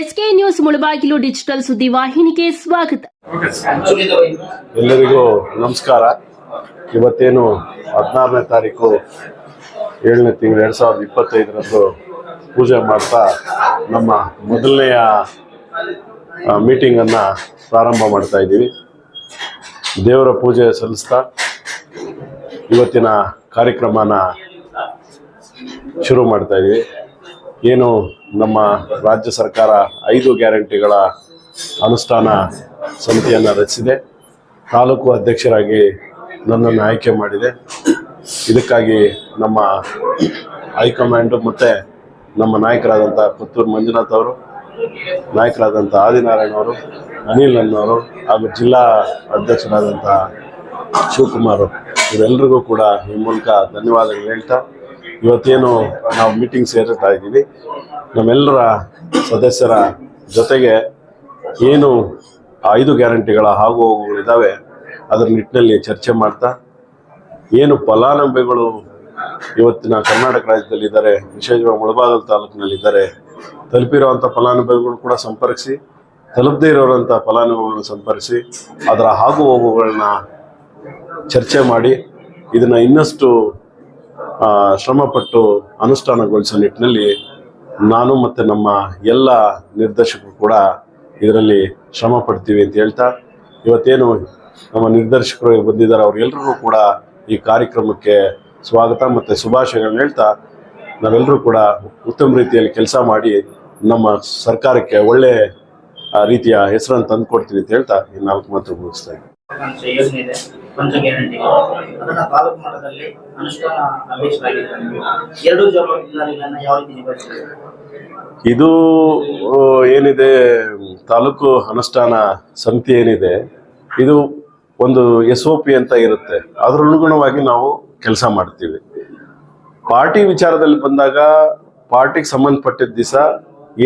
SK news Mulbagal digital ಸುದ್ದಿ ವಾಹಿನಿಗೆ ಸ್ವಾಗತ. ಎಲ್ಲರಿಗೂ ನಮಸ್ಕಾರ. ಇವತ್ತೇನು ಹದಿನಾರನೇ ತಾರೀಕು ಏಳನೇ ತಿಂಗಳು ಎರಡ್ ಸಾವಿರದ ಇಪ್ಪತ್ತೈದರಂದು ಪೂಜೆ ಮಾಡ್ತಾ ನಮ್ಮ ಮೊದಲನೆಯ ಮೀಟಿಂಗನ್ನು ಪ್ರಾರಂಭ ಮಾಡ್ತಾ ಇದ್ದೀವಿ. ದೇವರ ಪೂಜೆ ಸಲ್ಲಿಸ್ತಾ ಇವತ್ತಿನ ಕಾರ್ಯಕ್ರಮನ ಶುರು ಮಾಡ್ತಾ ಇದ್ದೀವಿ. ಏನು ನಮ್ಮ ರಾಜ್ಯ ಸರ್ಕಾರ ಐದು ಗ್ಯಾರಂಟಿಗಳ ಅನುಷ್ಠಾನ ಸಮಿತಿಯನ್ನು ರಚಿಸಿದೆ. ತಾಲೂಕು ಅಧ್ಯಕ್ಷರಾಗಿ ನನ್ನನ್ನು ಆಯ್ಕೆ ಮಾಡಿದೆ. ಇದಕ್ಕಾಗಿ ನಮ್ಮ ಹೈಕಮಾಂಡು ಮತ್ತು ನಮ್ಮ ನಾಯಕರಾದಂಥ ಪುತ್ತೂರು ಮಂಜುನಾಥ್ ಅವರು ನಾಯಕರಾದಂಥ ಆದಿನಾರಾಯಣ ಅವರು, ಅನಿಲ್ ಅನ್ನೋರು ಹಾಗೂ ಜಿಲ್ಲಾ ಅಧ್ಯಕ್ಷರಾದಂಥ ಶಿವಕುಮಾರ್ ಇವರೆಲ್ಲರಿಗೂ ಕೂಡ ಈ ಮೂಲಕ ಧನ್ಯವಾದಗಳು ಹೇಳ್ತಾ ಇವತ್ತೇನು ನಾವು ಮೀಟಿಂಗ್ ಸೇರ್ತಾ ಇದ್ದೀವಿ. ನಮ್ಮೆಲ್ಲರ ಸದಸ್ಯರ ಜೊತೆಗೆ ಏನು ಐದು ಗ್ಯಾರಂಟಿಗಳ ಆಗು ಹೋಗುಗಳಿದ್ದಾವೆ ಅದರ ನಿಟ್ಟಿನಲ್ಲಿ ಚರ್ಚೆ ಮಾಡ್ತಾ, ಏನು ಫಲಾನುಭವಿಗಳು ಇವತ್ತಿನ ಕರ್ನಾಟಕ ರಾಜ್ಯದಲ್ಲಿದ್ದಾರೆ, ವಿಶೇಷವಾಗಿ ಮುಳಬಾಗಲ್ ತಾಲೂಕಿನಲ್ಲಿದ್ದಾರೆ ತಲುಪಿರುವಂಥ ಫಲಾನುಭವಿಗಳು ಕೂಡ ಸಂಪರ್ಕಿಸಿ, ತಲುಪದೇ ಇರೋರಂಥ ಫಲಾನುಭವಿಗಳನ್ನ ಸಂಪರ್ಕಿಸಿ, ಅದರ ಆಗು ಹೋಗುಗಳನ್ನ ಚರ್ಚೆ ಮಾಡಿ, ಇದನ್ನು ಇನ್ನಷ್ಟು ಶ್ರಮಪಟ್ಟು ಅನುಷ್ಠಾನಗೊಳಿಸೋ ನಿಟ್ಟಿನಲ್ಲಿ ನಾನು ಮತ್ತು ನಮ್ಮ ಎಲ್ಲ ನಿರ್ದೇಶಕರು ಕೂಡ ಇದರಲ್ಲಿ ಶ್ರಮ ಪಡ್ತೀವಿ ಅಂತ ಹೇಳ್ತಾ, ಇವತ್ತೇನು ನಮ್ಮ ನಿರ್ದೇಶಕರು ಬಂದಿದ್ದಾರೆ ಅವರೆಲ್ಲರೂ ಕೂಡ ಈ ಕಾರ್ಯಕ್ರಮಕ್ಕೆ ಸ್ವಾಗತ ಮತ್ತು ಶುಭಾಶಯಗಳನ್ನ ಹೇಳ್ತಾ ನಾವೆಲ್ಲರೂ ಕೂಡ ಉತ್ತಮ ರೀತಿಯಲ್ಲಿ ಕೆಲಸ ಮಾಡಿ ನಮ್ಮ ಸರ್ಕಾರಕ್ಕೆ ಒಳ್ಳೆ ರೀತಿಯ ಹೆಸರನ್ನು ತಂದುಕೊಡ್ತೀವಿ ಅಂತ ಹೇಳ್ತಾ ಈ ನಾಲ್ಕು ಮಾತು ಮುಗಿಸ್ತಾ ಇದ್ದೀನಿ. ಯೋಜನೆ ಇದೆ. ಪಂಚ ಗ್ಯಾರಂಟಿ. ಅದನ್ನ ತಾಲೂಕು ಮಟ್ಟದಲ್ಲಿ ಅನುಷ್ಠಾನ ಅಭ್ಯಸಲಾಗಿದೆ ಎರಡು ಜವಾಬ್ದಾರಿಗಳನ್ನ ಯಾವ ರೀತಿ ನಿಭಾಯಿಸಿದೆ ಇದು ಏನಿದೆ, ತಾಲೂಕು ಅನುಷ್ಠಾನ ಸಮಿತಿ ಏನಿದೆ, ಇದು ಒಂದು ಎಸ್ ಒ ಪಿ ಅಂತ ಇರುತ್ತೆ. ಅದರ ಅನುಗುಣವಾಗಿ ನಾವು ಕೆಲಸ ಮಾಡ್ತೀವಿ. ಪಾರ್ಟಿ ವಿಚಾರದಲ್ಲಿ ಬಂದಾಗ ಪಾರ್ಟಿಗೆ ಸಂಬಂಧಪಟ್ಟಿದ್ದ ದಿವಸ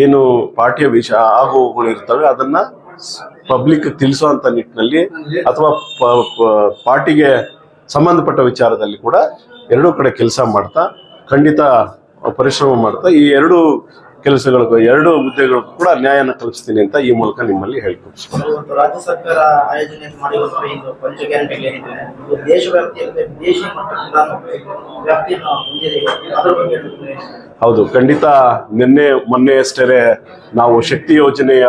ಏನು ಪಾರ್ಟಿಯ ವಿಷಯ ಆಗುಗಳು ಇರ್ತವೆ, ಅದನ್ನ ಪಬ್ಲಿಕ್ ತಿಳಿಸುವಂತ ನಿಟ್ಟಿನಲ್ಲಿ ಅಥವಾ ಪಾರ್ಟಿಗೆ ಸಂಬಂಧಪಟ್ಟ ವಿಚಾರದಲ್ಲಿ ಕೂಡ ಎರಡೂ ಕಡೆ ಕೆಲಸ ಮಾಡ್ತಾ ಖಂಡಿತ ಪರಿಶ್ರಮ ಮಾಡ್ತಾ ಈ ಎರಡು ಕೆಲಸಗಳಿಗೂ ಎರಡು ಹುದ್ದೆಗಳಿಗೂ ಕೂಡ ನ್ಯಾಯನ ಕಲ್ಪಿಸ್ತೀನಿ ಅಂತ ಈ ಮೂಲಕ ನಿಮ್ಮಲ್ಲಿ ಹೇಳ್ಕೊಡ್ತೀನಿ. ಹೌದು ಖಂಡಿತ ನಿನ್ನೆ ಮೊನ್ನೆ ಅಷ್ಟೇ ನಾವು ಶಕ್ತಿ ಯೋಜನೆಯ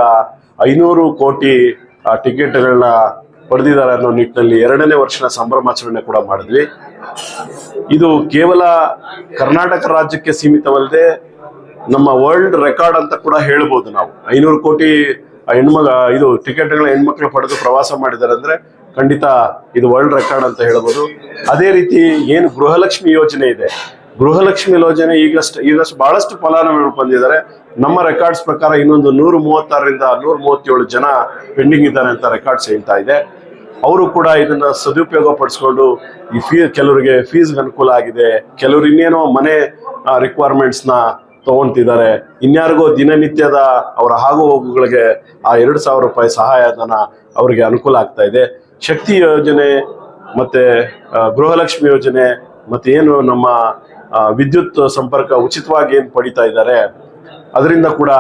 ಐನೂರು ಕೋಟಿ ಟಿಕೆಟ್ಗಳನ್ನ ಪಡೆದಿದ್ದಾರೆ ಅನ್ನೋ ನಿಟ್ಟಿನಲ್ಲಿ ಎರಡನೇ ವರ್ಷದ ಸಂಭ್ರಮಾಚರಣೆ ಕೂಡ ಮಾಡಿದ್ವಿ. ಇದು ಕೇವಲ ಕರ್ನಾಟಕ ರಾಜ್ಯಕ್ಕೆ ಸೀಮಿತವಲ್ಲದೆ ನಮ್ಮ ವರ್ಲ್ಡ್ ರೆಕಾರ್ಡ್ ಅಂತ ಕೂಡ ಹೇಳ್ಬೋದು ನಾವು. ಐನೂರು ಕೋಟಿ ಹೆಣ್ಮಗ, ಇದು ಟಿಕೆಟ್ಗಳ ಹೆಣ್ಮಕ್ಳು ಪಡೆದು ಪ್ರವಾಸ ಮಾಡಿದ್ದಾರೆ ಅಂದ್ರೆ ಖಂಡಿತ ಇದು ವರ್ಲ್ಡ್ ರೆಕಾರ್ಡ್ ಅಂತ ಹೇಳ್ಬೋದು. ಅದೇ ರೀತಿ ಏನು ಗೃಹಲಕ್ಷ್ಮಿ ಯೋಜನೆ ಇದೆ. ಗೃಹಲಕ್ಷ್ಮಿ ಯೋಜನೆ ಈಗಷ್ಟು ಈಗಷ್ಟು ಬಹಳಷ್ಟು ಫಲಾನುಭವಿಗಳು ಬಂದಿದ್ದಾರೆ. ನಮ್ಮ ರೆಕಾರ್ಡ್ಸ್ ಪ್ರಕಾರ ಇನ್ನೊಂದು ನೂರ ಮೂವತ್ತಾರರಿಂದ ನೂರ ಮೂವತ್ತೇಳು ಜನ ಪೆಂಡಿಂಗ್ ಇದ್ದಾರೆ ಅಂತ ರೆಕಾರ್ಡ್ಸ್ ಹೇಳ್ತಾ ಇದೆ. ಅವರು ಕೂಡ ಇದನ್ನ ಸದುಪಯೋಗ ಪಡಿಸ್ಕೊಂಡು ಈ ಫೀ ಕೆಲವರಿಗೆ ಫೀಸ್ ಅನುಕೂಲ ಆಗಿದೆ. ಕೆಲವರು ಇನ್ನೇನೋ ಮನೆ ರಿಕ್ವೈರ್ಮೆಂಟ್ಸ್ನ ತಗೊಂತಿದ್ದಾರೆ. ಇನ್ಯಾರಿಗೋ ದಿನನಿತ್ಯದ ಅವರ ಆಗು ಹೋಗುಗಳಿಗೆ ಆ ಎರಡು ಸಾವಿರ ರೂಪಾಯಿ ಸಹಾಯಧನ ಅವರಿಗೆ ಅನುಕೂಲ ಆಗ್ತಾ ಇದೆ. ಶಕ್ತಿ ಯೋಜನೆ ಮತ್ತೆ ಗೃಹಲಕ್ಷ್ಮಿ ಯೋಜನೆ ಮತ್ತೆ ಏನು ನಮ್ಮ ವಿದ್ಯುತ್ ಸಂಪರ್ಕ ಉಚಿತವಾಗಿ ಏನು ಪಡಿತಾ ಇದ್ದಾರೆ ಅದರಿಂದ ಕೂಡ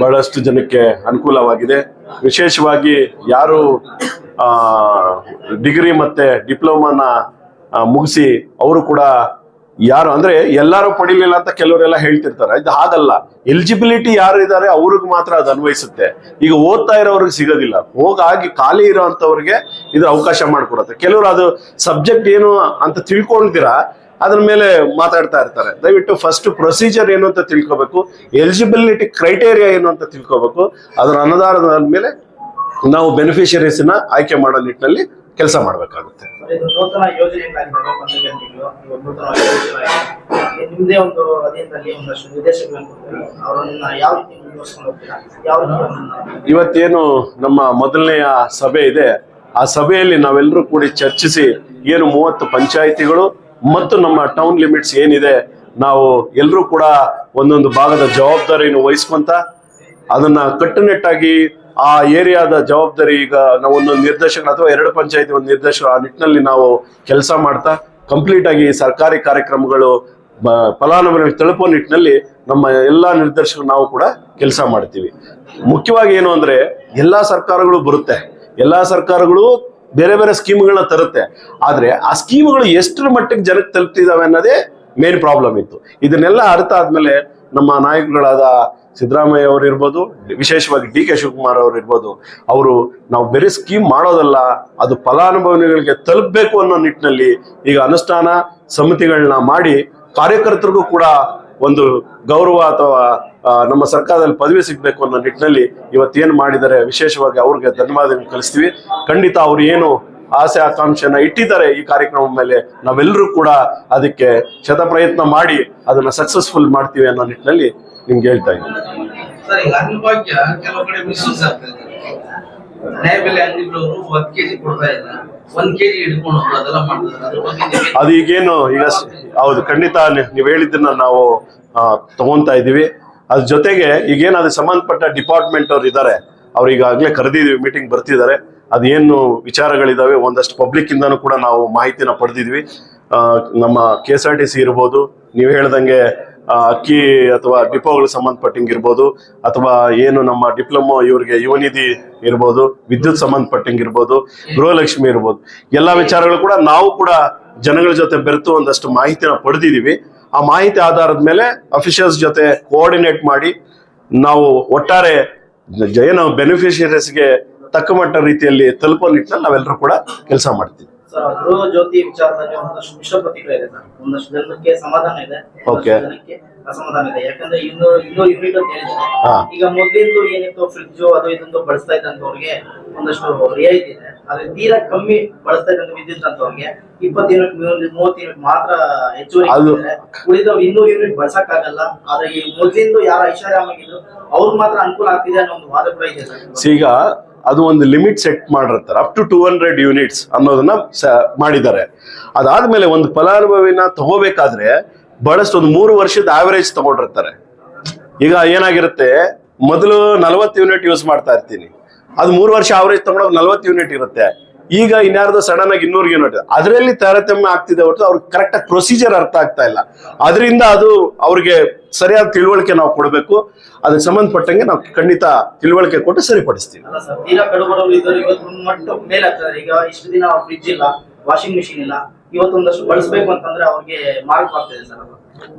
ಬಹಳಷ್ಟು ಜನಕ್ಕೆ ಅನುಕೂಲವಾಗಿದೆ. ವಿಶೇಷವಾಗಿ ಯಾರು ಆ, ಡಿಗ್ರಿ ಮತ್ತೆ ಡಿಪ್ಲೊಮಾನ ಮುಗಿಸಿ ಅವರು ಕೂಡ ಯಾರು ಅಂದ್ರೆ ಎಲ್ಲರೂ ಪಡಿಲಿಲ್ಲ ಅಂತ ಕೆಲವರೆಲ್ಲ ಹೇಳ್ತಿರ್ತಾರೆ. ಇದು ಹಾಗಲ್ಲ. ಎಲಿಜಿಬಿಲಿಟಿ ಯಾರು ಇದ್ದಾರೆ ಅವ್ರಿಗೆ ಮಾತ್ರ ಅದು ಅನ್ವಯಿಸುತ್ತೆ. ಈಗ ಓದ್ತಾ ಇರೋರಿಗೆ ಸಿಗೋದಿಲ್ಲ. ಹೋಗಾಗಿ ಖಾಲಿ ಇರೋ ಅಂಥವ್ರಿಗೆ ಇದು ಅವಕಾಶ ಮಾಡಿಕೊಡುತ್ತೆ. ಕೆಲವರು ಅದು ಸಬ್ಜೆಕ್ಟ್ ಏನು ಅಂತ ತಿಳ್ಕೊಳ್ತೀರಾ ಅದ್ರ ಮೇಲೆ ಮಾತಾಡ್ತಾ ಇರ್ತಾರೆ. ದಯವಿಟ್ಟು ಫಸ್ಟ್ ಪ್ರೊಸೀಜರ್ ಏನು ಅಂತ ತಿಳ್ಕೊಬೇಕು ಎಲಿಜಿಬಿಲಿಟಿ ಕ್ರೈಟೇರಿಯಾ ಏನು ಅಂತ ತಿಳ್ಕೊಬೇಕು ಅದರ ಅನುದಾನದ ಮೇಲೆ ನಾವು ಬೆನಿಫಿಷರೀಸ್ನ ಆಯ್ಕೆ ಮಾಡೋ ನಿಟ್ಟಿನಲ್ಲಿ ಕೆಲಸ ಮಾಡಬೇಕಾಗುತ್ತೆ. ಇವತ್ತೇನು ನಮ್ಮ ಮೊದಲನೆಯ ಸಭೆ ಇದೆ ಆ ಸಭೆಯಲ್ಲಿ ನಾವೆಲ್ಲರೂ ಕೂಡಿ ಚರ್ಚಿಸಿ ಏನು ಮೂವತ್ತು ಪಂಚಾಯಿತಿಗಳು ಮತ್ತು ನಮ್ಮ ಟೌನ್ ಲಿಮಿಟ್ಸ್ ಏನಿದೆ, ನಾವು ಎಲ್ಲರೂ ಕೂಡ ಒಂದೊಂದು ಭಾಗದ ಜವಾಬ್ದಾರಿಯನ್ನು ವಹಿಸ್ಕೊಂತ ಅದನ್ನ ಕಟ್ಟುನಿಟ್ಟಾಗಿ ಆ ಏರಿಯಾದ ಜವಾಬ್ದಾರಿ ಈಗ ನಾವು ಒಂದೊಂದು ನಿರ್ದೇಶಕ ಅಥವಾ ಎರಡು ಪಂಚಾಯತಿ ಒಂದು ನಿರ್ದೇಶಕ ಆ ನಿಟ್ಟಿನಲ್ಲಿ ನಾವು ಕೆಲಸ ಮಾಡ್ತಾ ಕಂಪ್ಲೀಟ್ ಆಗಿ ಸರ್ಕಾರಿ ಕಾರ್ಯಕ್ರಮಗಳು ಫಲಾನುಭವಿ ತಲುಪೋ ನಿಟ್ಟಿನಲ್ಲಿ ನಮ್ಮ ಎಲ್ಲ ನಿರ್ದೇಶಕ ನಾವು ಕೂಡ ಕೆಲಸ ಮಾಡ್ತೀವಿ. ಮುಖ್ಯವಾಗಿ ಏನು ಅಂದ್ರೆ, ಎಲ್ಲಾ ಸರ್ಕಾರಗಳು ಬರುತ್ತೆ. ಎಲ್ಲಾ ಸರ್ಕಾರಗಳು ಬೇರೆ ಬೇರೆ ಸ್ಕೀಮ್ಗಳನ್ನ ತರುತ್ತೆ. ಆದ್ರೆ ಆ ಸ್ಕೀಮ್ಗಳು ಎಷ್ಟರ ಮಟ್ಟಿಗೆ ಜನಕ್ಕೆ ತಲುಪ್ತಿದಾವೆ ಅನ್ನೋದೇ ಮೇನ್ ಪ್ರಾಬ್ಲಮ್ ಇತ್ತು. ಇದನ್ನೆಲ್ಲ ಅರ್ಥ ಆದ್ಮೇಲೆ ನಮ್ಮ ನಾಯಕಗಳಾದ ಸಿದ್ದರಾಮಯ್ಯ ಅವರು ಇರ್ಬೋದು, ವಿಶೇಷವಾಗಿ ಡಿ ಕೆ ಶಿವಕುಮಾರ್ ಅವರು ಇರ್ಬೋದು, ಅವರು ನಾವು ಬೇರೆ ಸ್ಕೀಮ್ ಮಾಡೋದಲ್ಲ, ಅದು ಫಲಾನುಭವಿಗಳಿಗೆ ತಲುಪಬೇಕು ಅನ್ನೋ ನಿಟ್ಟಿನಲ್ಲಿ ಈಗ ಅನುಷ್ಠಾನ ಸಮಿತಿಗಳನ್ನ ಮಾಡಿ ಕಾರ್ಯಕರ್ತರಿಗೂ ಕೂಡ ಒಂದು ಗೌರವ ಅಥವಾ ನಮ್ಮ ಸರ್ಕಾರದಲ್ಲಿ ಪದವಿ ಸಿಗಬೇಕು ಅನ್ನೋ ನಿಟ್ಟಿನಲ್ಲಿ ಇವತ್ತೇನು ಮಾಡಿದ್ದಾರೆ, ವಿಶೇಷವಾಗಿ ಅವ್ರಿಗೆ ಧನ್ಯವಾದಗಳು ಕಲಿಸ್ತೀವಿ. ಖಂಡಿತ ಅವ್ರು ಏನು ಆಸೆ ಆಕಾಂಕ್ಷೆನ ಇಟ್ಟಿದ್ದಾರೆ ಈ ಕಾರ್ಯಕ್ರಮದ ಮೇಲೆ. ನಾವೆಲ್ಲರೂ ಕೂಡ ಅದಕ್ಕೆ ಶತ ಪ್ರಯತ್ನ ಮಾಡಿ ಅದನ್ನ ಸಕ್ಸಸ್ಫುಲ್ ಮಾಡ್ತೀವಿ ಅನ್ನೋ ನಿಟ್ಟಿನಲ್ಲಿ ನಿಮ್ಗೆ ಹೇಳ್ತಾ ಇದ್ದೀನಿ. ಅದು ಈಗೇನು ಈಗ ಹೌದು, ಖಂಡಿತ ನೀವು ಹೇಳಿದ್ದನ್ನ ನಾವು ತಗೊಂತಾ ಇದೀವಿ ಅದ್ರ ಜೊತೆಗೆ ಈಗೇನು ಅದಕ್ಕೆ ಸಂಬಂಧಪಟ್ಟ ಡಿಪಾರ್ಟ್ಮೆಂಟ್ ಅವ್ರು ಇದ್ದಾರೆ ಅವ್ರು ಈಗಾಗಲೇ ಕರೆದಿದೀವಿ ಮೀಟಿಂಗ್ ಬರ್ತಿದ್ದಾರೆ. ಅದೇನು ವಿಚಾರಗಳಿದಾವೆ, ಒಂದಷ್ಟು ಪಬ್ಲಿಕ್ ಕೂಡ ನಾವು ಮಾಹಿತಿನ ಪಡೆದಿದ್ವಿ. ನಮ್ಮ K S R T C ಇರ್ಬೋದು, ನೀವು ಹೇಳ್ದಂಗೆ ಅಕ್ಕಿ ಅಥವಾ ಡಿಪೋಗಳಿಗೆ ಸಂಬಂಧಪಟ್ಟಂಗೆ ಇರ್ಬೋದು, ಅಥವಾ ಏನು ನಮ್ಮ ಡಿಪ್ಲೊಮೊ ಇವರಿಗೆ ಯುವನಿಧಿ ಇರ್ಬೋದು, ವಿದ್ಯುತ್ ಸಂಬಂಧಪಟ್ಟಂಗೆ ಇರ್ಬೋದು, ಗೃಹಲಕ್ಷ್ಮಿ ಇರ್ಬೋದು, ಎಲ್ಲ ವಿಚಾರಗಳು ಕೂಡ ನಾವು ಕೂಡ ಜನಗಳ ಜೊತೆ ಬೆರೆತು ಒಂದಷ್ಟು ಮಾಹಿತಿನ ಪಡೆದಿದ್ದೀವಿ. ಆ ಮಾಹಿತಿ ಆಧಾರದ ಮೇಲೆ ಅಫಿಷಿಯಲ್ಸ್ ಜೊತೆ ಕೋಆರ್ಡಿನೇಟ್ ಮಾಡಿ ನಾವು ಒಟ್ಟಾರೆ ಏನು ಬೆನಿಫಿಷಿಯರೀಸ್ಗೆ ತಕ್ಕಮಟ್ಟ ರೀತಿಯಲ್ಲಿ ತಲುಪೋ ನಿಟ್ಟಿನಲ್ಲಿ ನಾವೆಲ್ಲರೂ ಕೂಡ ಕೆಲಸ ಮಾಡ್ತೀವಿ ಸರ್ ಗೃಹ ಜ್ಯೋತಿ ವಿಚಾರದಲ್ಲಿ ಒಂದಷ್ಟು ಪ್ರತಿಕ್ರಿಯೆ ಇದೆ ಸರ್ ಒಂದಷ್ಟು ಜನಕ್ಕೆ ಸಮಾಧಾನ ಇದೆ ಒಂದಷ್ಟು Okay. ಜನಕ್ಕೆ ಅಸಮಾಧಾನ ಇದೆ ಯಾಕಂದ್ರೆ ಇನ್ನೂ ಇನ್ನೂ ಯೂನಿಟ್ ಅಂತ ಹೇಳಿದ್ರೆ ಹಾ. ಈಗ ಮೊದ್ಲಿಂದು ಏನಿತ್ತು ಫ್ರಿಡ್ಜ್ ಅದು ಇದೊಂದು ಬಳಸ್ತಾ ಇದ್ದಂತವ್ರಿಗೆ ಒಂದಷ್ಟು ರಿಯಾಯಿತಿ ಇದೆ ಆದ್ರೆ ತೀರಾ ಕಮ್ಮಿ ಬಳಸ್ತಾ ಇದ್ದಂತ ವಿದ್ಯುತ್ ಅಂತವ್ರಿಗೆ ಇಪ್ಪತ್ತು ಯೂನಿಟ್ ಮೂವತ್ತು ಯೂನಿಟ್ ಮಾತ್ರ ಹೆಚ್ಚುವರಿ ಅದು- ಕೊಟ್ಟಿದ್ದಾರೆ. ಇನ್ನೂರು ಯೂನಿಟ್ ಬಳಸಕ್ ಆಗಲ್ಲ ಆದ್ರೆ ಈ ಮೊದ್ಲಿಂದು ಯಾರ ಐಶ್ವರ್ಯವಾಗಿದ್ರು ಅವ್ರಿಗೆ ಮಾತ್ರ ಅನುಕೂಲ ಆಗ್ತಿದೆ ಅನ್ನೋ ಒಂದು ವಾದ ಕೂಡ ಇದೆ ಸರ್ ಈಗ ಅದು ಒಂದು ಲಿಮಿಟ್ ಸೆಟ್ ಮಾಡಿರ್ತಾರೆ. Up to two hundred units ಅನ್ನೋದನ್ನ ಮಾಡಿದ್ದಾರೆ. ಅದಾದ್ಮೇಲೆ ಒಂದು ಫಲಾನುಭವಿನ ತಗೋಬೇಕಾದ್ರೆ ಬಹಳಷ್ಟು ಒಂದು ಮೂರು ವರ್ಷದ ಆವರೇಜ್ ತಗೊಂಡಿರ್ತಾರೆ. ಈಗ ಏನಾಗಿರುತ್ತೆ, ಮೊದಲು ನಲವತ್ತು ಯೂನಿಟ್ ಯೂಸ್ ಮಾಡ್ತಾ ಇರ್ತೀನಿ. ಅದು ಮೂರು ವರ್ಷ ಆವರೇಜ್ ತಗೊಂಡಾಗ ನಲ್ವತ್ತು ಯೂನಿಟ್ ಇರುತ್ತೆ. ಈಗ ಇನ್ಯಾರ್ದು ಸಡನ್ ಆಗಿ ಇನ್ನೂರು ಯೂನಿಟ್ ಅದರಲ್ಲಿ ತಾರತಮ್ಯ ಆಗ್ತಿದೆ ಹೊರತು ಅವ್ರಿಗೆ ಕರೆಕ್ಟ್ ಆಗಿ ಪ್ರೊಸೀಜರ್ ಅರ್ಥ ಆಗ್ತಾ ಇಲ್ಲ. ಅದರಿಂದ ಅದು ಅವ್ರಿಗೆ ಸರಿಯಾದ ತಿಳುವಳಿಕೆ ನಾವು ಕೊಡಬೇಕು. ಅದಕ್ಕೆ ಸಂಬಂಧಪಟ್ಟಂಗೆ ನಾವು ಖಂಡಿತ ತಿಳುವಳಿಕೆ ಕೊಟ್ಟು ಸರಿಪಡಿಸ್ತೀವಿ. ವಾಷಿಂಗ್ ಮಿಷಿನ್ ಇಲ್ಲ ಇವತ್ತೊಂದಷ್ಟು ಬಳಸಬೇಕು ಅಂತಂದ್ರೆ ಅವ್ರಿಗೆ ಆಗ್ತಿದೆ ಸರ್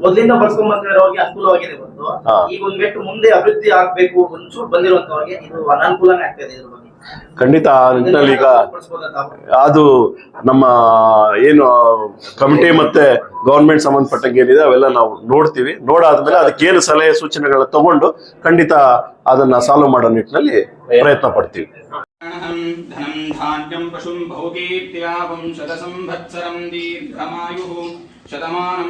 ಮೊದಲಿಂದ ಬಳಸ್ಕೊಂಡ್ ಬಂದ್ರೆ ಅವ್ರಿಗೆ ಅನುಕೂಲವಾಗಿದೆ ಬಂದು. ಈಗ ಒಂದ್ ಮೆಟ್ಟು ಮುಂದೆ ಅಭಿವೃದ್ಧಿ ಆಗ್ಬೇಕು ಒಂಚೂರು ಬಂದಿರುವಂತವ್ರಿಗೆ ಇದು ಅನಾನುಕೂಲನೇ ಆಗ್ತಿದೆ ಇದ್ರ ಬಗ್ಗೆ. ಖಂಡಿತ ಆ ನಿಟ್ಟಿನಲ್ಲಿ ಈಗ ಅದು ನಮ್ಮ ಏನು ಕಮಿಟಿ ಮತ್ತೆ ಗೌರ್ಮೆಂಟ್ ಸಂಬಂಧಪಟ್ಟಂಗೆ ಏನಿದೆ ಅವೆಲ್ಲ ನಾವು ನೋಡ್ತೀವಿ. ನೋಡಾದ್ಮೇಲೆ ಅದಕ್ಕೇನು ಸಲಹೆ ಸೂಚನೆಗಳನ್ನ ತಗೊಂಡು ಖಂಡಿತ ಅದನ್ನ ಸಾಲ್ವ್ ಮಾಡೋ ನಿಟ್ಟಿನಲ್ಲಿ ಪ್ರಯತ್ನ ಪಡ್ತೀವಿ. ಶತಮಾನಂ